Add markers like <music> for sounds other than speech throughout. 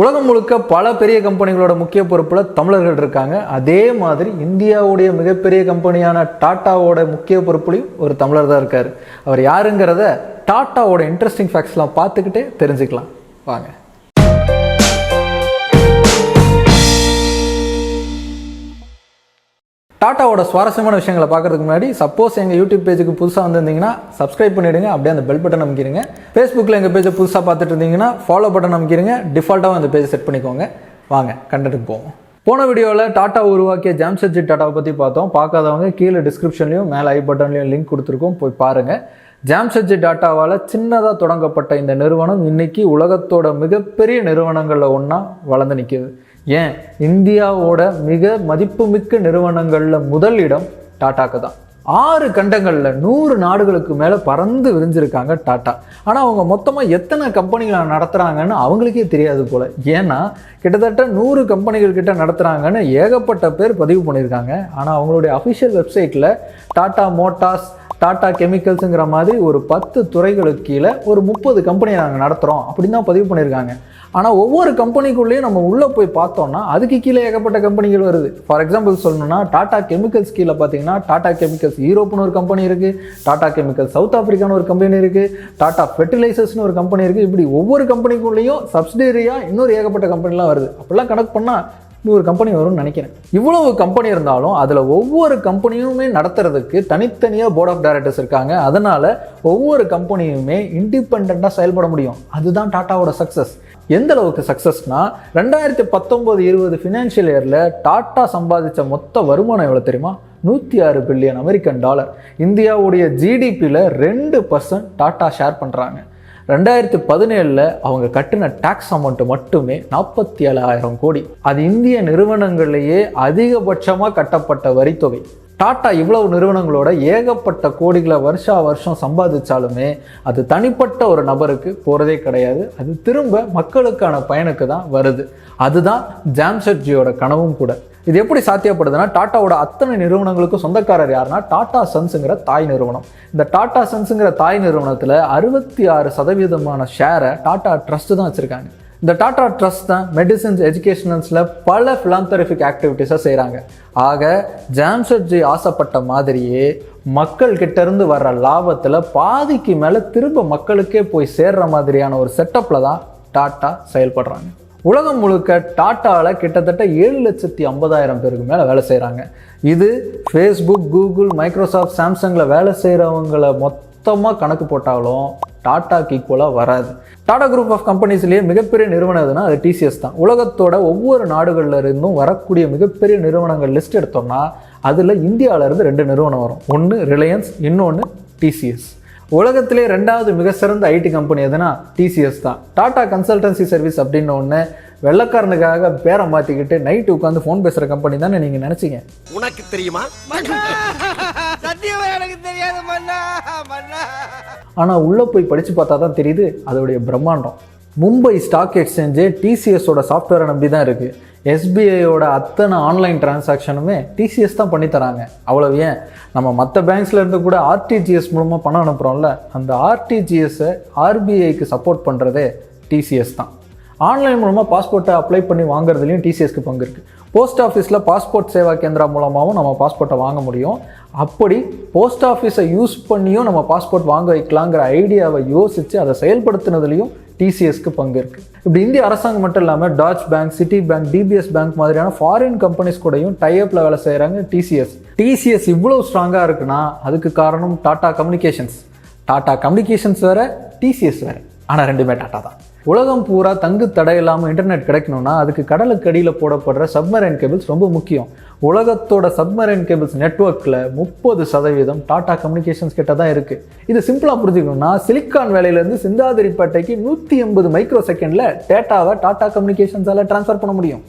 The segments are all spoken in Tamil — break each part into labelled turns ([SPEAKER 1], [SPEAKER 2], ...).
[SPEAKER 1] உலகம் முழுக்க பல பெரிய கம்பெனிகளோட முக்கிய பொறுப்பில் தமிழர்கள் இருக்காங்க. அதே மாதிரி இந்தியாவுடைய மிகப்பெரிய கம்பெனியான டாட்டாவோட முக்கிய பொறுப்புலையும் ஒரு தமிழர் தான் இருக்கார். அவர் யாருங்கிறத டாட்டாவோட இன்ட்ரெஸ்டிங் ஃபேக்ட்ஸ்லாம் பார்த்துக்கிட்டே தெரிஞ்சுக்கலாம். வாங்க. டாட்டாவோட சுவாரஸ்யமான விஷயங்களை பார்க்குறதுக்கு முன்னாடி சப்போஸ் எங்கள் யூடியூப் பேஜுக்கு புதுசாக வந்திருந்தீங்கன்னா சப்ஸ்கிரைப் பண்ணிவிடுங்க அப்படியே அந்த பெல் பட்டன் அமைக்கிறீங்க ஃபேஸ்புக்கில் எங்கள் பேஜை புதுசாக பார்த்துட்டு இருந்தீங்கன்னா ஃபாலோ பட்டன் அமைக்கிறீங்க டிஃபால்ட்டாகவும் அந்த பேஜை செட் பண்ணிக்கோங்க. வாங்க கண்டென்ட்டுக்கு போவோம். போன வீடியோவில் டாட்டா உருவாக்கிய ஜாம்ஷெட்ஜி டாட்டாவை பற்றி பார்த்தோம். பார்க்காதவங்க கீழே டிஸ்கிரிப்ஷன்லையும் மேலே ஐ பட்டன்லையும் லிங்க் கொடுத்துருக்கோம். போய் பாருங்கள் ஜாம்ஷெட்ஜி டாட்டாவால் சின்னதாக தொடங்கப்பட்ட இந்த நிறுவனம் இன்னைக்கு உலகத்தோட மிகப்பெரிய நிறுவனங்களில் ஒன்றா வளர்ந்து நிற்கிது ஏன்? இந்தியாவோட மிக மதிப்புமிக்க நிறுவனங்களில் முதல் இடம் டாட்டாக்கு தான். ஆறு கண்டங்களில் நூறு நாடுகளுக்கு மேலே பறந்து விரிஞ்சிருக்காங்க டாட்டா. ஆனால் அவங்க மொத்தமாக எத்தனை கம்பெனிகளை நடத்துகிறாங்கன்னு அவங்களுக்கே தெரியாது போல். ஏன்னா கிட்டத்தட்ட நூறு கம்பெனிகள் கிட்ட நடத்துகிறாங்கன்னு ஏகப்பட்ட பேர் பதிவு பண்ணியிருக்காங்க. ஆனால் அவங்களுடைய அஃபிஷியல் வெப்சைட்டில் டாட்டா மோட்டார்ஸ் டாடா கெமிக்கல்ஸுங்கிற மாதிரி ஒரு பத்து துறைகளுக்கு கீழே ஒரு முப்பது கம்பெனியை நாங்கள் நடத்துகிறோம் அப்படின்னு தான் பதிவு பண்ணியிருக்காங்க. ஆனால் ஒவ்வொரு கம்பெனிக்குள்ளேயும் நம்ம உள்ளே போய் பார்த்தோம்னா அதுக்கு கீழே ஏகப்பட்ட கம்பெனிகள் வருது. ஃபார் எக்ஸாம்பிள் சொல்லணும்னா டாடா கெமிக்கல்ஸ் கீழே பார்த்தீங்கன்னா டாடா கெமிக்கல்ஸ் யூரோப்னு ஒரு கம்பெனி இருக்குது டாடா கெமிக்கல்ஸ் சவுத் ஆஃப்ரிக்கான்னு ஒரு கம்பெனி இருக்குது டாடா ஃபெர்டிலைசர்ஸ்னு ஒரு கம்பெனி இருக்குது இப்படி ஒவ்வொரு கம்பெனிக்குள்ளேயும் சப்சிடரியாக இன்னொரு ஏகப்பட்ட கம்பெனிலாம் வருது. அப்படிலாம் கணக்கு பண்ணால் நூறு கம்பெனி வரும்னு நினைக்கிறேன். இவ்வளவு கம்பெனி இருந்தாலும் அதில் ஒவ்வொரு கம்பெனியுமே நடத்துறதுக்கு தனித்தனியாக போர்ட் ஆஃப் டைரக்டர்ஸ் இருக்காங்க. அதனால் ஒவ்வொரு கம்பெனியுமே இண்டிபெண்ட்டாக செயல்பட முடியும். அதுதான் டாட்டாவோட சக்ஸஸ் எந்த அளவுக்கு சக்ஸஸ்னா ரெண்டாயிரத்தி பத்தொம்போது இருபது ஃபினான்ஷியல் இயரில் டாட்டா சம்பாதிச்ச மொத்த வருமானம் எவ்வளோ தெரியுமா? நூற்றி ஆறு பில்லியன் அமெரிக்கன் டாலர் இந்தியாவுடைய ஜிடிபியில் ரெண்டு பர்சன்ட் டாட்டா ஷேர் பண்ணுறாங்க ரெண்டாயிரத்தி பதினேழில் அவங்க கட்டின டேக்ஸ் அமௌண்ட்டு மட்டுமே நாற்பத்தி ஏழாயிரம் கோடி. அது இந்திய நிறுவனங்களிலேயே அதிகபட்சமாக கட்டப்பட்ட வரித்தொகை. டாட்டா இவ்வளவு நிறுவனங்களோட ஏகப்பட்ட கோடிகளை வருஷா வருஷம் சம்பாதிச்சாலுமே அது தனிப்பட்ட ஒரு நபருக்கு போகிறதே கிடையாது. அது திரும்ப மக்களுக்கான பயனுக்கு தான் வருது. அதுதான் ஜாம்ஷெட்ஜியோட கனவும் கூட. இது எப்படி சாத்தியப்படுதுன்னா டாட்டாவோட அத்தனை நிறுவனங்களுக்கும் சொந்தக்காரர் யாருன்னா டாடா சன்ஸுங்கிற தாய் நிறுவனம். இந்த டாடா சன்ஸுங்கிற தாய் நிறுவனத்தில் அறுபத்தி ஆறு சதவீதமான ஷேரை டாடா ட்ரஸ்ட் தான் வச்சுருக்காங்க. இந்த டாடா ட்ரஸ்ட் தான் மெடிசன்ஸ் எஜுகேஷனல்ஸில் பல ஃபிலாந்தரிஃபிக் ஆக்டிவிட்டீஸாக செய்கிறாங்க ஆக ஜாம்ஷெட்ஜி ஆசைப்பட்ட மாதிரியே மக்கள் இருந்து வர்ற லாபத்தில் பாதிக்கு மேலே திரும்ப மக்களுக்கே போய் சேர்ற மாதிரியான ஒரு செட்டப்பில் தான் டாட்டா செயல்படுறாங்க. உலகம் முழுக்க டாட்டாவில் கிட்டத்தட்ட ஏழு லட்சத்தி ஐம்பதாயிரம் பேருக்கு மேலே வேலை செய்கிறாங்க இது ஃபேஸ்புக் கூகுள் மைக்ரோசாஃப்ட் சாம்சங்கில் வேலை செய்கிறவங்களை மொத்தமாக கணக்கு போட்டாலும் டாட்டாக்கு ஈக்குவலாக வராது. டாடா குரூப் ஆஃப் கம்பெனிஸ்லேயே மிகப்பெரிய நிறுவனம் எதுனா அது டிசிஎஸ் தான். உலகத்தோட ஒவ்வொரு நாடுகளில் இருந்தும் வரக்கூடிய மிகப்பெரிய நிறுவனங்கள் லிஸ்ட் எடுத்தோம்னா அதில் இந்தியாவிலேருந்து ரெண்டு நிறுவனம் வரும். ஒன்று ரிலையன்ஸ் இன்னொன்று டிசிஎஸ் உலகத்திலே ரெண்டாவது மிக சிறந்த ஐடி கம்பெனி எதுனா டிசிஎஸ் தான். டாடா கன்சல்டன்சி சர்வீஸ் அப்படின்னு ஒன்று வெள்ளக்காரனுக்காக பேரை மாற்றிக்கிட்டு நைட்டு உட்காந்து ஃபோன் பேசுகிற கம்பெனி தானே நீங்கள் நினச்சிங்க?
[SPEAKER 2] உனக்கு தெரியுமா?
[SPEAKER 3] எனக்கு தெரியாது
[SPEAKER 1] ஆனால் உள்ளே போய் படித்து பார்த்தா தான் தெரியுது அதோடைய பிரம்மாண்டம். மும்பை ஸ்டாக் எக்ஸ்சேஞ்சு டிசிஎஸோட சாஃப்ட்வேரை நம்பி தான் இருக்குது எஸ்பிஐயோட அத்தனை ஆன்லைன் டிரான்சாக்ஷனுமே டிசிஎஸ் தான் பண்ணி தராங்க. அவ்வளவு ஏன்? நம்ம மற்ற பேங்க்ஸில் இருந்து கூட ஆர்டிஜிஎஸ் மூலமாக பணம் அனுப்புகிறோம்ல அந்த ஆர்டிஜிஎஸ்ஸை ஆர்பிஐக்கு சப்போர்ட் பண்ணுறதே டிசிஎஸ் தான். ஆன்லைன் மூலமாக பாஸ்போர்ட்டை அப்ளை பண்ணி வாங்குறதுலையும் டிசிஎஸ்க்கு பங்கு இருக்குது போஸ்ட் ஆஃபீஸில் பாஸ்போர்ட் சேவா கேந்திரா மூலமாகவும் நம்ம பாஸ்போர்ட்டை வாங்க முடியும். அப்படி போஸ்ட் ஆஃபீஸை யூஸ் பண்ணியும் நம்ம பாஸ்போர்ட் வாங்க வைக்கலாங்கிற ஐடியாவை யோசித்து அதை செயல்படுத்தினதுலையும் டிசிஎஸ்க்கு பங்கு இருக்குது இப்படி இந்திய அரசாங்கம் மட்டும் இல்லாமல் Deutsche bank Citi bank DBS bank மாதிரியான ஃபாரின் கம்பெனிஸ் கூடயும் டைஅப்பில் வேலை செய்கிறாங்க டிசிஎஸ் டிசிஎஸ் இவ்வளோ ஸ்ட்ராங்காக இருக்குன்னா அதுக்கு காரணம் டாடா கம்யூனிகேஷன்ஸ் டாடா கம்யூனிகேஷன்ஸ் வேறு டிசிஎஸ் வேறு. ஆனால் ரெண்டுமே டாட்டா தான். உலகம் பூரா தங்கு தடை இல்லாமல் இன்டர்நெட் கிடைக்கணும்னா அதுக்கு கடலுக்கு அடியில் போடப்படுற சப்மரைன் கேபிள்ஸ் ரொம்ப முக்கியம். உலகத்தோட சப்மரைன் கேபிள்ஸ் நெட்ஒர்க்கில் முப்பது சதவீதம் டாடா கம்யூனிகேஷன்ஸ் கிட்ட தான் இருக்குது இது சிம்பிளாக புரிஞ்சுக்கணும்னா சிலிக்கான் வேலையிலேருந்து சிந்தாதிரிப்பேட்டைக்கு நூற்றி எண்பது மைக்ரோ செகண்டில் டேட்டாவை டாடா கம்யூனிகேஷன்ஸால் ட்ரான்ஸ்ஃபர் பண்ண முடியும்.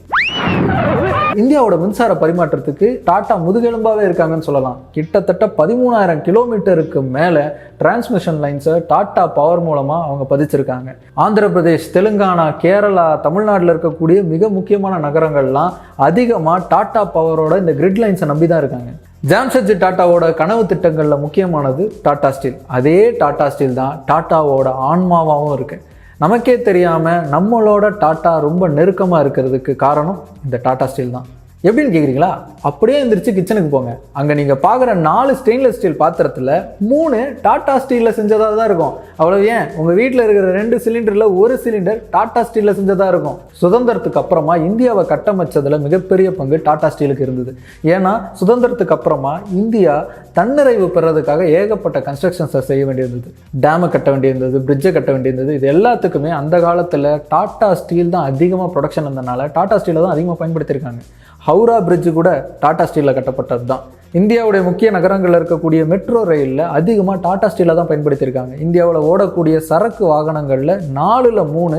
[SPEAKER 1] இந்தியாவோட மின்சார பரிமாற்றத்துக்கு டாடா முதுகெலும்பாவே இருக்காங்கன்னு சொல்லலாம். கிட்டத்தட்ட பதிமூணாயிரம் கிலோமீட்டருக்கு மேலே டிரான்ஸ்மிஷன் லைன்ஸை டாடா பவர் மூலமாக அவங்க பதிச்சிருக்காங்க. ஆந்திர பிரதேஷ் தெலுங்கானா கேரளா தமிழ்நாட்டில் இருக்கக்கூடிய மிக முக்கியமான நகரங்கள்லாம் அதிகமாக டாடா பவரோட இந்த கிரிட் லைன்ஸை நம்பி தான் இருக்காங்க. ஜாம்ஷெட்ஜி டாட்டாவோட கனவு திட்டங்களில் முக்கியமானது டாடா ஸ்டீல். அதே டாடா ஸ்டீல் தான் டாட்டாவோட ஆன்மாவாகவும் இருக்குது நமக்கே தெரியாமல் நம்மளோட டாட்டா ரொம்ப நெருக்கமாக இருக்கிறதுக்கு காரணம் இந்த டாடா ஸ்டீல் தான். எப்படின்னு கேட்குறீங்களா அப்படியே எந்திரிச்சு கிச்சனுக்கு போங்க. அங்கே நீங்கள் பார்க்குற நாலு ஸ்டெயின்லெஸ் ஸ்டீல் பாத்திரத்தில் மூணு டாடா ஸ்டீலில் செஞ்சதாக தான் இருக்கும். அவ்வளோ ஏன்? உங்கள் வீட்டில் இருக்கிற ரெண்டு சிலிண்டரில் ஒரு சிலிண்டர் டாடா ஸ்டீலில் செஞ்சதாக இருக்கும். சுதந்திரத்துக்கு அப்புறமா இந்தியாவை கட்டமைச்சதில் மிகப்பெரிய பங்கு டாடா ஸ்டீலுக்கு இருந்தது. ஏன்னா சுதந்திரத்துக்கு அப்புறமா இந்தியா தன்னிறைவு பெறதுக்காக ஏகப்பட்ட கன்ஸ்ட்ரக்ஷன்ஸை செய்ய வேண்டியிருந்தது. டேமை கட்ட வேண்டியிருந்தது பிரிட்ஜை கட்ட வேண்டியிருந்தது. இது எல்லாத்துக்குமே அந்த காலத்தில் டாடா ஸ்டீல் தான் அதிகமாக ப்ரொடக்ஷன் இருந்தனால டாடா ஸ்டீலை தான் அதிகமாக பயன்படுத்தியிருக்காங்க. ஹவுரா பிரிட்ஜ் கூட டாடா ஸ்டீலில் கட்டப்பட்டது தான் இந்தியாவுடைய முக்கிய நகரங்களில் இருக்கக்கூடிய மெட்ரோ ரயிலில் அதிகமாக டாடா ஸ்டீலை தான் பயன்படுத்தியிருக்காங்க. இந்தியாவில் ஓடக்கூடிய சரக்கு வாகனங்களில் நாலில் மூணு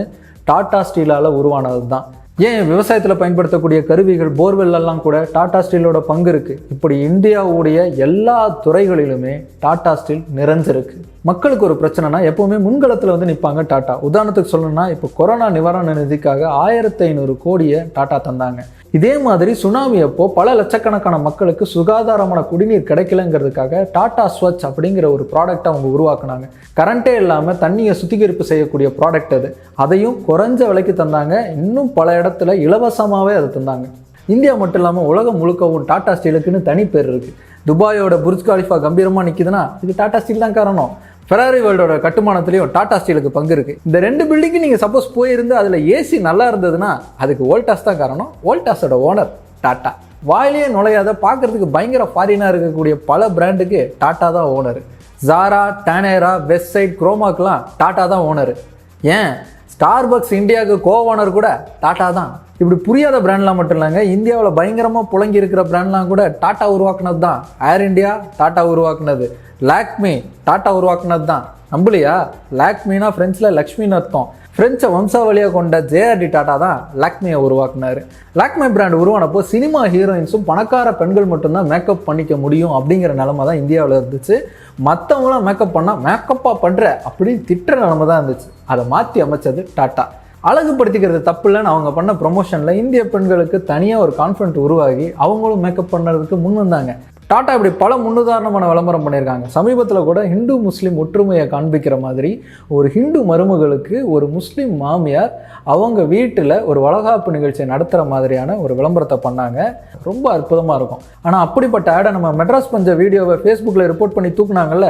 [SPEAKER 1] டாடா ஸ்டீலால் உருவானது தான் ஏன் விவசாயத்தில் பயன்படுத்தக்கூடிய கருவிகள் போர்வெல்லாம் கூட டாடா ஸ்டீலோட பங்கு இருக்குது இப்படி இந்தியாவுடைய எல்லா துறைகளிலுமே டாடா ஸ்டீல் நிறைஞ்சிருக்கு. மக்களுக்கு ஒரு பிரச்சனைனா எப்போவுமே முன்களத்தில் வந்து நிற்பாங்க டாட்டா உதாரணத்துக்கு சொல்லணும்னா இப்போ கொரோனா நிவாரண நிதிக்காக ஆயிரத்தி ஐநூறு கோடியை டாட்டா தந்தாங்க. இதே மாதிரி சுனாமி அப்போ பல லட்சக்கணக்கான மக்களுக்கு சுகாதாரமான குடிநீர் கிடைக்கலங்கிறதுக்காக டாடா ஸ்வச் அப்படிங்கிற ஒரு ப்ராடக்ட் அவங்க உருவாக்குனாங்க. கரண்ட்டே இல்லாமல் தண்ணியை சுத்திகரிப்பு செய்யக்கூடிய ப்ராடக்ட் அது. அதையும் குறைஞ்ச விலைக்கு தந்தாங்க. இன்னும் பல இடத்துல இலவசமாகவே அதை தந்தாங்க. இந்தியா மட்டும் இல்லாமல் உலகம் முழுக்கவும் டாடா ஸ்டீலுக்குன்னு தனி பேர் இருக்குது துபாயோட புர்ஜ் காலிஃபா கம்பீரமாக நிற்கிதுன்னா இது டாடா ஸ்டீல் தான் காரணம். ஃபெராரி வேர்ல்டோட கட்டுமானத்துலேயும் டாடா ஸ்டீலுக்கு பங்கு இருக்குது இந்த ரெண்டு பில்டிங்கு நீங்கள் சப்போஸ் போயிருந்து அதில் ஏசி நல்லா இருந்ததுன்னா அதுக்கு ஓல்டாஸ் தான் காரணம். வோல்டாஸோட ஓனர் டாட்டா வாயிலேயே நுழையாத பார்க்கறதுக்கு பயங்கர ஃபாரினாக இருக்கக்கூடிய பல பிராண்டுக்கு டாட்டா தான் ஓனர் ஜாரா டேனேரா வெஸ்ட் சைட் குரோமாக்கெலாம் டாட்டா தான் ஓனர் ஏன்? ஸ்டார் பக்ஸ் இந்தியாவுக்கு கோ ஓனர் கூட டாட்டா தான். இப்படி புரியாத பிராண்ட்லாம் மட்டும் இல்லைங்க. இந்தியாவில் பயங்கரமாக புழங்கி இருக்கிற பிராண்ட்லாம் கூட டாட்டா உருவாக்குனது தான். ஏர் இண்டியா டாட்டா உருவாக்குனது. லாக்மி டாட்டா உருவாக்குனது தான். நம்பலையா? லாக்மினா ஃப்ரெண்ட்ஸில் லக்ஷ்மின்னு அர்த்தம். ஃப்ரெஞ்சை வம்சாவளியாக கொண்ட ஜேஆர்டி டாட்டா தான் லாக்மியை உருவாக்குனார். லாக்மி பிராண்ட் உருவானப்போ சினிமா ஹீரோயின்ஸும் பணக்கார பெண்கள் மட்டும்தான் மேக்கப் பண்ணிக்க முடியும் அப்படிங்கிற நிலமை தான் இந்தியாவில் இருந்துச்சு. மற்றவங்களாம் மேக்கப் பண்ணால் மேக்கப்பாக பண்ணுற அப்படின்னு திட்டுற நிலமை தான் இருந்துச்சு. அதை மாற்றி அமைச்சது டாட்டா அழகுபடுத்திக்கிறது தப்பு இல்லைன்னு அவங்க பண்ண ப்ரொமோஷனில் இந்திய பெண்களுக்கு தனியாக ஒரு கான்ஃபிடென்ட் உருவாகி அவங்களும் மேக்கப் பண்ணுறதுக்கு முன் வந்தாங்க. டாட்டா இப்படி பல முன்னுதாரணமான விளம்பரம் பண்ணியிருக்காங்க. சமீபத்தில் கூட ஹிந்து முஸ்லீம் ஒற்றுமையை காண்பிக்கிற மாதிரி ஒரு ஹிந்து மருமகளுக்கு ஒரு முஸ்லீம் மாமியார் அவங்க வீட்டில் ஒரு வளகாப்பு நிகழ்ச்சியை நடத்துகிற மாதிரியான ஒரு விளம்பரத்தை பண்ணாங்க. ரொம்ப அற்புதமாக இருக்கும். ஆனால் அப்படிப்பட்ட ஆடை நம்ம மெட்ராஸ் பஞ்ச வீடியோவை ஃபேஸ்புக்கில் ரிப்போர்ட் பண்ணி தூக்குனாங்கல்ல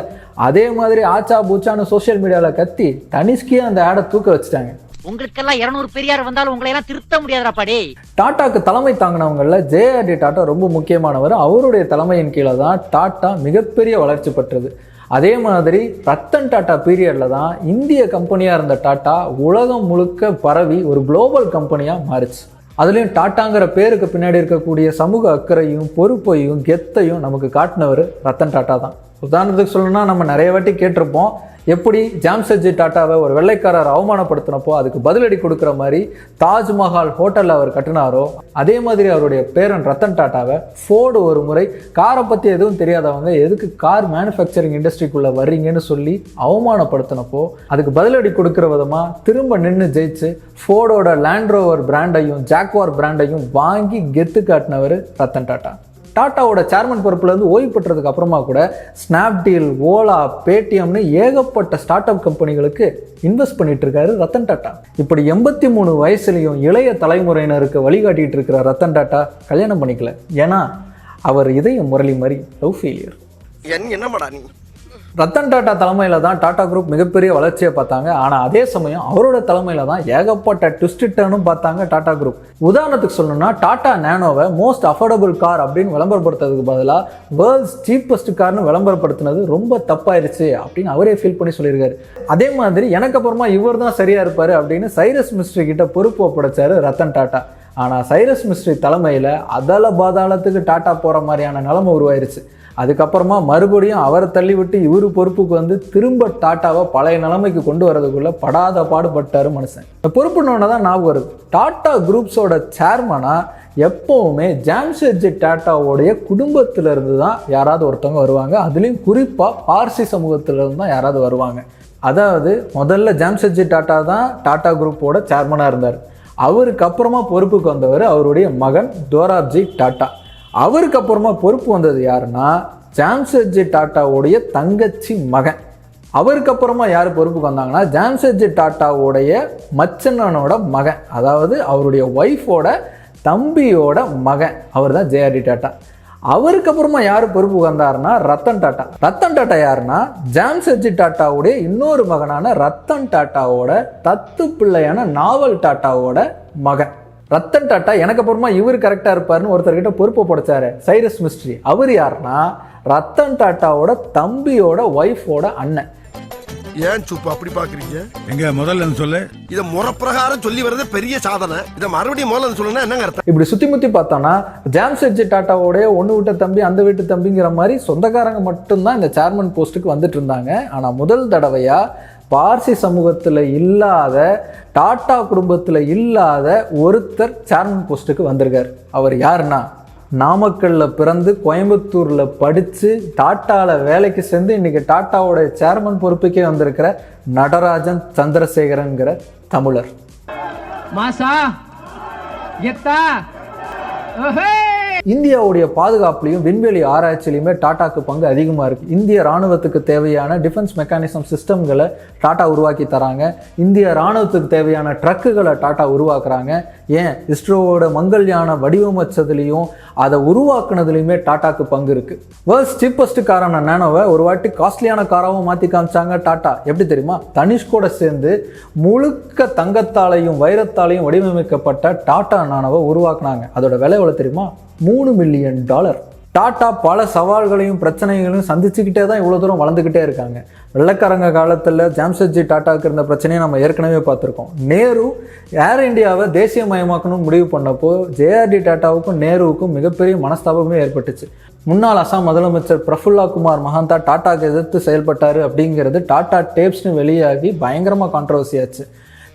[SPEAKER 1] அதே மாதிரி ஆச்சா பூச்சான்னு சோஷியல் மீடியாவில் கத்தி தனிஷ்கே அந்த ஆடை தூக்க வச்சுட்டாங்க.
[SPEAKER 2] உங்களுக்கெல்லாம் இருநூறு பெரியார் வந்தாலும் உங்களை எல்லாம் திருத்த முடியாதுடா பாடே
[SPEAKER 1] டாட்டாக்கு தலைமை தாங்கினவங்களில் ஜேஆர்டி டாட்டா ரொம்ப முக்கியமானவர். அவருடைய தலைமையின் கீழே தான் டாட்டா மிகப்பெரிய வளர்ச்சி பெற்றது. அதே மாதிரி ரத்தன் டாட்டா பீரியடில் தான் இந்திய கம்பெனியாக இருந்த டாட்டா உலகம் முழுக்க பரவி ஒரு குளோபல் கம்பெனியாக மாறுச்சு. அதுலேயும் டாட்டாங்கிற பேருக்கு பின்னாடி இருக்கக்கூடிய சமூக அக்கறையும் பொறுப்பையும் கெத்தையும் நமக்கு காட்டினவர் ரத்தன் டாட்டா தான். உதாரணத்துக்கு சொல்லணும்னா நம்ம நிறைய வாட்டி கேட்டிருப்போம் எப்படி ஜாம்செட்ஜி டாட்டாவை ஒரு வெள்ளைக்காரர் அவமானப்படுத்தினப்போ அதுக்கு பதிலடி கொடுக்குற மாதிரி தாஜ்மஹால் ஹோட்டலில் அவர் கட்டினாரோ அதே மாதிரி அவருடைய பேரன் ரத்தன் டாட்டாவை ஃபோர்டு ஒரு முறை காரை பற்றி எதுவும் தெரியாதவங்க எதுக்கு கார் மேனுஃபேக்சரிங் இண்டஸ்ட்ரிக்குள்ளே வர்றீங்கன்னு சொல்லி அவமானப்படுத்தினப்போ அதுக்கு பதிலடி கொடுக்குற விதமாக திரும்ப நின்று ஜெயிச்சு ஃபோர்டோட லேண்ட்ரோவர் பிராண்டையும் ஜாக்வார் பிராண்டையும் வாங்கி கெத்து காட்டினவர் ரத்தன் டாட்டா. டாட்டாவோட சேர்மன் பொறுப்புலேருந்து ஓய்வு பெற்றதுக்கு அப்புறமா கூட ஸ்னாப்டீல் ஓலா பேடிஎம்னு ஏகப்பட்ட ஸ்டார்ட் அப் கம்பெனிகளுக்கு இன்வெஸ்ட் பண்ணிட்டு இருக்காரு ரத்தன் டாட்டா. இப்படி எண்பத்தி மூணு வயசுலையும் இளைய தலைமுறையினருக்கு வழிகாட்டிகிட்டு இருக்கிற ரத்தன் டாட்டா கல்யாணம் பண்ணிக்கல. ஏன்னா அவர் இதயம் முரளி மாதிரி லவ் ஃபெயிலியர்
[SPEAKER 3] என் என்னமாடா நீ?
[SPEAKER 1] ரத்தன் டாட்டா தலைமையில் தான் டாடா குரூப் மிகப்பெரிய வளர்ச்சியை பார்த்தாங்க. ஆனால் அதே சமயம் அவரோட தலைமையில் தான் ஏகப்பட்ட ட்விஸ்ட் டர்னும் பார்த்தாங்க டாடா குரூப் உதாரணத்துக்கு சொல்லணும்னா டாடா நேனோவை மோஸ்ட் அஃபோர்டபுள் கார் அப்படின்னு விளம்பரப்படுத்துறதுக்கு பதிலாக வேர்ல்ட்ஸ் சீப்பஸ்ட் கார்னு விளம்பரப்படுத்தினது ரொம்ப தப்பாயிருச்சு அப்படின்னு அவரே ஃபீல் பண்ணி சொல்லியிருக்காரு. அதே மாதிரி எனக்கு அப்புறமா இவர் தான் சரியாக இருப்பார் அப்படின்னு சைரஸ் மிஸ்ட்ரி கிட்ட பொறுப்பு ஒப்படைச்சார் ரத்தன் டாட்டா ஆனால் சைரஸ் மிஸ்ட்ரி தலைமையில் அதல பாதாளத்துக்கு டாட்டா போகிற மாதிரியான நிலைமை உருவாயிருச்சு. அதுக்கப்புறமா மறுபடியும் அவரை தள்ளிவிட்டு இவர் பொறுப்புக்கு வந்து திரும்ப டாட்டாவை பழைய நிலைமைக்கு கொண்டு வரதுக்குள்ள படாத பாடுபட்டாரு மனுஷன். இந்த பொறுப்புனோட தான் ஞாபகம் வருது. டாட்டா குரூப்ஸோட சேர்மனாக எப்போவுமே ஜாம்ஷெட்ஜி டாட்டாவோடைய குடும்பத்திலிருந்து தான் யாராவது ஒருத்தவங்க வருவாங்க. அதுலேயும் குறிப்பாக பார்சி சமூகத்திலிருந்து தான் யாராவது வருவாங்க. அதாவது முதல்ல ஜாம்ஷெட்ஜி டாட்டா தான் டாட்டா குரூப்போட சேர்மனாக இருந்தார். அவருக்கு அப்புறமா பொறுப்புக்கு வந்தவர் அவருடைய மகன் தோராப்ஜி டாட்டா. அவருக்கு அப்புறமா பொறுப்பு வந்தது யாருன்னா ஜாம்ஷெட்ஜி டாட்டாவுடைய தங்கச்சி மகன். அவருக்கு அப்புறமா யார் பொறுப்புக்கு வந்தாங்கன்னா ஜாம்செட்ஜி டாட்டாவுடைய மச்சனனோட மகன். அதாவது அவருடைய ஒய்ஃபோட தம்பியோட மகன். அவர் தான் ஜேஆர்டி டாட்டா. அவருக்கு அப்புறமா யார் பொறுப்பு வந்தாருன்னா ரத்தன் டாட்டா. ரத்தன் டாட்டா யாருன்னா ஜான்சர்ஜி டாட்டாவுடைய இன்னொரு மகனான ரத்தன் டாட்டாவோட தத்து பிள்ளையான நாவல் டாட்டாவோட மகன். ரத்தன் டாட்டா எனக்கு அப்புறமா இவர் கரெக்டாக இருப்பாருன்னு ஒருத்தர்கிட்ட பொறுப்பு படைச்சாரு. சைரஸ் மிஸ்ட்ரி அவர் யாருன்னா ரத்தன் டாட்டாவோட தம்பியோட ஒய்ஃபோட அண்ணன்.
[SPEAKER 4] ஏன் சூப்பு அப்படி பாக்குறீங்க?
[SPEAKER 5] எங்க முதல்ல சொல்லு.
[SPEAKER 4] இத முறப்பிரகாரம் சொல்லி வர்றது பெரிய சாதனை. இத மறுபடியும் முதல்ல சொல்லணும்னா என்னங்க அர்த்தம்?
[SPEAKER 1] இப்படி சுத்தி முத்தி பார்த்தோம்னா ஜாம்செட்ஜி டாட்டாவோடைய ஒன்று விட்ட தம்பி அந்த வீட்டு தம்பிங்கிற மாதிரி சொந்தக்காரங்க மட்டும்தான் இந்த சேர்மன் போஸ்ட்டுக்கு வந்துட்டு இருந்தாங்க. ஆனால் முதல் தடவையா பார்சி சமூகத்தில் இல்லாத டாட்டா குடும்பத்தில் இல்லாத ஒருத்தர் சேர்மன் போஸ்ட்டுக்கு வந்திருக்கார். அவர் யாருன்னா நாமக்கல்ல பிறந்து கோயம்புத்தூரில் படித்து டாட்டாவில் வேலைக்கு சேர்ந்து இன்னைக்கு டாட்டாவோட சேர்மன் பொறுப்புக்கே வந்திருக்கிற நடராஜன் சந்திரசேகரன்கிற தமிழர்.
[SPEAKER 2] மாசா எத்தா
[SPEAKER 1] இந்தியாவுடைய பாதுகாப்புலையும் விண்வெளி ஆராய்ச்சியிலையுமே டாட்டாக்கு பங்கு அதிகமாக இருக்குது இந்திய ராணுவத்துக்கு தேவையான டிஃபென்ஸ் மெக்கானிசம் சிஸ்டம்களை டாட்டா உருவாக்கி தராங்க. இந்திய ராணுவத்துக்கு தேவையான ட்ரக்குகளை டாட்டா உருவாக்குறாங்க. ஏன்? இஸ்ரோவோட மங்கள்யானை வடிவமைச்சதுலேயும் அதை உருவாக்குனதுலையுமே டாட்டாக்கு பங்கு இருக்குது வேர்ல்ட்ஸ் சீப்பஸ்ட் காரான நேனோவை ஒரு வாட்டி காஸ்ட்லியான காராகவும் மாற்றி காமிச்சாங்க டாட்டா. எப்படி தெரியுமா? தனிஷ்கோட சேர்ந்து முழுக்க தங்கத்தாலையும் வைரத்தாலையும் வடிவமைக்கப்பட்ட டாட்டா நானோவை உருவாக்குனாங்க. அதோட விலை எவ்வளோ தெரியுமா? மூணு மில்லியன் டாலர் டாட்டா பல சவால்களையும் பிரச்சனைகளையும் சந்திச்சுக்கிட்டே தான் இவ்வளோ தூரம் வளர்ந்துக்கிட்டே இருக்காங்க. வெள்ளக்காரங்க காலத்தில் ஜாம்செட்ஜி டாட்டாவுக்கு இருந்த பிரச்சனையை நம்ம ஏற்கனவே பார்த்துருக்கோம். நேரு ஏர் இந்தியாவை தேசியமயமாக்கணும்னு முடிவு பண்ணப்போ ஜேஆர்டி டாட்டாவுக்கும் நேருவுக்கும் மிகப்பெரிய மனஸ்தாபமே ஏற்பட்டுச்சு. முன்னாள் அசாம் முதலமைச்சர் பிரஃபுல்லா குமார் மகாந்தா டாட்டாக்கு எதிர்த்து செயல்பட்டார் அப்படிங்கிறது டாட்டா டேப்ஸ்னு வெளியாகி பயங்கரமாக கான்ட்ரவர்சி ஆச்சு.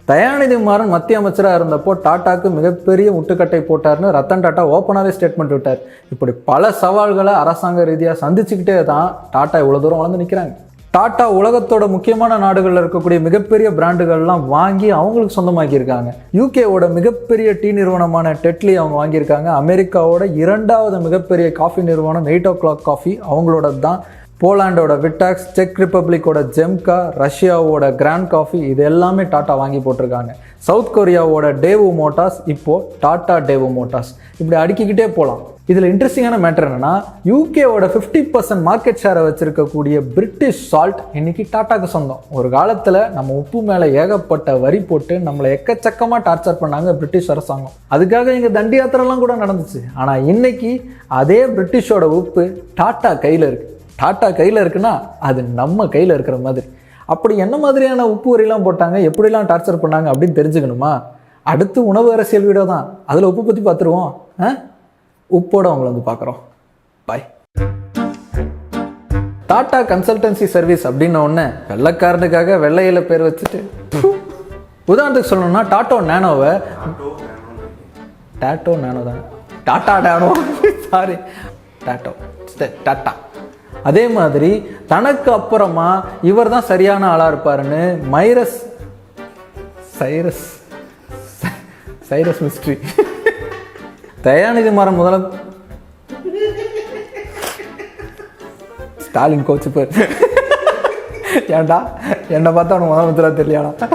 [SPEAKER 1] தயாநிதி மாறன் மத்திய அமைச்சராக இருந்தப்போ டாட்டாக்கு மிகப்பெரிய முட்டுக்கட்டை போட்டார்னு ரத்தன் டாட்டா ஓப்பனாகவே ஸ்டேட்மெண்ட் விட்டார். இப்படி பல சவால்களை அரசாங்க ரீதியாக சந்திச்சுக்கிட்டே தான் டாட்டா இவ்வளோ தூரம் வளர்ந்து நிற்கிறாங்க டாட்டா உலகத்தோட முக்கியமான நாடுகளில் இருக்கக்கூடிய மிகப்பெரிய பிராண்டுகள்லாம் வாங்கி அவங்களுக்கு சொந்தமாக்கியிருக்காங்க. யூகேவோட மிகப்பெரிய டீ நிறுவனமான டெட்லி அவங்க வாங்கியிருக்காங்க. அமெரிக்காவோட இரண்டாவது மிகப்பெரிய காஃபி நிறுவனம் எயிட் ஓ கிளாக் காஃபி அவங்களோட தான் போலாண்டோட விட்டாக்ஸ் செக் ரிப்பப்ளிக்கோட ஜெம்கா ரஷ்யாவோட கிராண்ட் காஃபி இது எல்லாமே டாட்டா வாங்கி போட்டிருக்காங்க. சவுத் கொரியாவோட டேவு மோட்டார்ஸ் இப்போ டாட்டா டேவு மோட்டார்ஸ் இப்படி அடுக்கிக்கிட்டே போகலாம் இதில் இன்ட்ரெஸ்டிங்கான மேட்டர் என்னென்னா யூகேவோட ஃபிஃப்டி பர்சன்ட் மார்க்கெட் ஷேரை வச்சுருக்கக்கூடிய பிரிட்டிஷ் சால்ட் இன்றைக்கி டாட்டாக்கு சொந்தம். ஒரு காலத்தில் நம்ம உப்பு மேலே ஏகப்பட்ட வரி போட்டு நம்மளை எக்கச்சக்கமாக டார்ச்சர் பண்ணாங்க பிரிட்டிஷ் அரசாங்கம். அதுக்காக இங்கே தண்டி யாத்திரெல்லாம் கூட நடந்துச்சு. ஆனால் இன்றைக்கி அதே பிரிட்டிஷோட உப்பு டாட்டா கையில் இருக்குது டாட்டா கையில் இருக்குன்னா அது நம்ம கையில் இருக்கிற மாதிரி. அப்படி என்ன மாதிரியான உப்பு வரிலாம் போட்டாங்க? எப்படிலாம் டார்ச்சர் பண்ணாங்க அப்படின்னு தெரிஞ்சுக்கணுமா? அடுத்து உணவு அரசியல் வீடியோ தான். அதில் உப்பு பற்றி பார்த்துருவோம் ஆ? உப்போட அவங்கள வந்து பார்க்குறோம் பாய் டாட்டா கன்சல்டன்சி சர்வீஸ் அப்படின்ன ஒன்று வெள்ளைக்காரனுக்காக வெள்ளையில பேர் வச்சுட்டு உதாரணத்துக்கு சொல்லணும்னா டாட்டோ நேனோவை டாட்டோ நேனோ தான். டாட்டா நேனோ. சாரி <laughs> டாட்டோ. சரி, டாட்டா. அதே மாதிரி தனக்கு அப்புறமா இவர் தான் சரியான ஆளா இருப்பாருன்னு மைரஸ் சைரஸ் சைரஸ் மிஸ்ட்ரி. தயாநிதி மாறன் முதல்ல ஸ்டாலின் கோச்சு பேர் ஏன்டா? என்னை பார்த்தா அவனுக்கு முதலமைச்சராக தெரியலடா